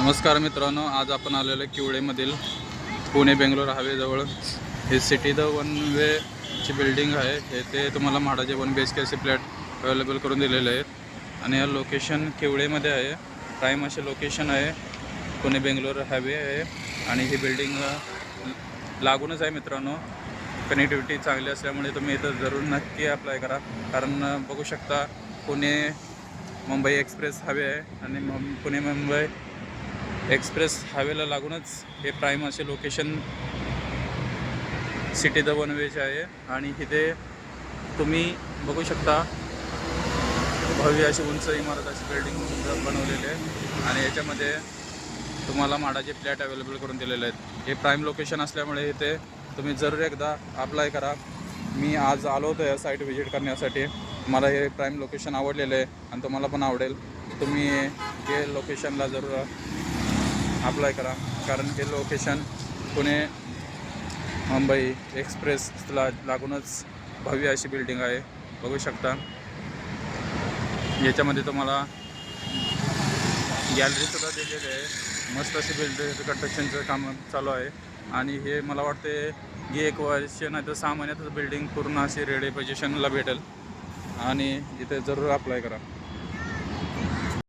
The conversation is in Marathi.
नमस्कार मित्रांनो आज आपण आलेलो आहे किवळेमधील पुणे बेंगलोर हायवेजवळ हे सिटी द वन वेची बिल्डिंग आहे. हे ते तुम्हाला म्हाडाचे वन बी एच के असे फ्लॅट अवेलेबल करून दिलेले आहेत. आणि या लोकेशन किवळेमध्ये आहे. प्राईम असे लोकेशन आहे. पुणे बेंगलोर हायवे आहे. आणि ही बिल्डिंग लागूनच आहे मित्रांनो. कनेक्टिव्हिटी चांगली असल्यामुळे तुम्ही इथं जरूर नक्की अप्लाय करा. कारण बघू शकता पुणे मुंबई एक्सप्रेस हवे आहे. आणि पुणे मुंबई एक्सप्रेस हायवेला लागूनच हे प्राईम असे लोकेशन सिटी द वन वेचे आहे. आणि इथे तुम्ही बघू शकता भव्य अशी उंच इमारत अशी बिल्डिंग बनवलेली आहे. आणि याच्यामध्ये तुम्हाला माडाचे फ्लॅट अवेलेबल करून दिलेले आहेत. हे प्राईम लोकेशन असल्यामुळे इथे तुम्ही जरूर एकदा अप्लाय करा. मी आज आलो होतो या साईट व्हिजिट करण्यासाठी. मला हे प्राईम लोकेशन आवडलेलं आहे आणि तुम्हाला पण आवडेल. तुम्ही हे लोकेशनला जरूर अप्लाय करा. कारण हे लोकेशन पुणे मुंबई एक्सप्रेसला लागूनच भव्य अशी बिल्डिंग आहे. बघू शकता. याच्यामध्ये तुम्हाला गॅलरीसुद्धा दिलेली आहे. मस्त अशी बिल्डिंग कन्स्ट्रक्शनचं काम चालू आहे. आणि हे मला वाटते की एक वर्ष नाही तर सहा महिन्यातच बिल्डिंग पूर्ण अशी रेडी पोझिशनला भेटेल. आणि इथे जरूर अप्लाय करा.